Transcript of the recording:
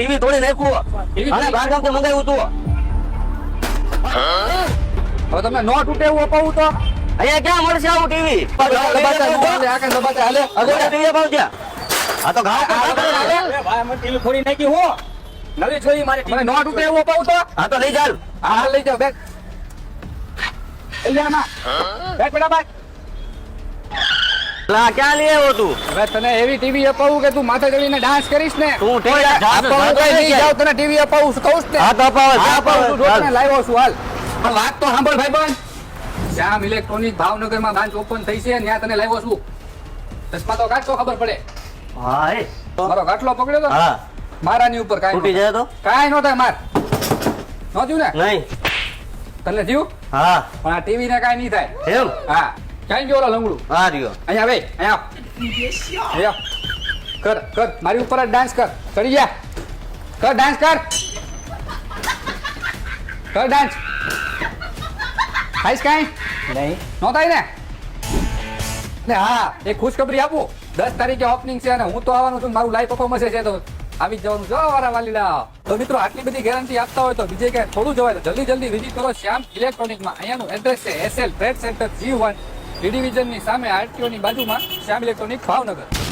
TV તોડી નાખ્યું. અને બાંધકામ તો મંગાવ્યું તું. હવે તમે નો તૂટે એવું અપાવું તો? અહીંયા ક્યાં મળશે આવું ટીવી? આ ટીવી અપાવજે. આ તો ઘાવ આ મને ટીવી ફોડી નાખી હું? નવી છોડી મારી મને નો તૂટે એવું અપાવું તો? હા તો લઈ ચાલ આ લઈ જાઓ બેગ. બેગ બેટા બેગ લા ક્યાં લઈ આવ્યો તું? હવે તને એવી ટીવી અપાવું કે તું માથે ચડીને ડાન્સ કરીશ ને? તું ટીવી જાવ તને ટીવી અપાવું છું કહું છું ને. હા તો અપાવ અપાવું છું, ઢોકળા લાવ્યો છું હાલ. પણ વાત તો સાંભળ ભાઈબંધ. શ્યામ ઇલેક્ટ્રોનિક ભાવનગરમાં બ્રાન્ચ ઓપન થઈ છે ત્યાં તને લાવ્યો છું. ચશ્મા તો કાચો ખબર પડે. હા એ. મારો ગાંઠલો પકડ્યો તો? હા. મારાની ઉપર કાઈ તૂટી જાય તો? કાઈ નો થાય માર. નો ને? નહીં. તને થયું? હા. પણ આ ટીવી ને કાઈ નહીં થાય. એમ? હા. કાંઈ ગયો ઓલો લંગડું? હા રહ્યો. અહીંયા આવે. અહીંયા અહીંયા કર કર મારી ઉપર જ ડાન્સ કર. ચડી જા. કર ડાન્સ કર. કર ડાન્સ ખાઈશ કાંઈ? નહીં. નો થાય ને? ને હા એક ખુશખબરી આપું. દસ તારીખે ઓપનિંગ છે અને હું તો આવવાનું છું મારું લાઈવ પરફોર્મન્સ છે તો આવી જવાનું. જો વારા વાલીડા. તો મિત્રો આટલી બધી ગેરંટી આપતા હોય તો બીજે ક્યાંય થોડું જવાય તો જલ્દી જલ્દી વિઝિટ કરો શ્યામ ઇલેક્ટ્રોનિકમાં અહીંયાનું એડ્રેસ છે SL trade centre G one D ડિવિઝનની સામે આરટીઓની બાજુમાં શ્યામ ઇલેક્ટ્રોનિક ભાવનગર.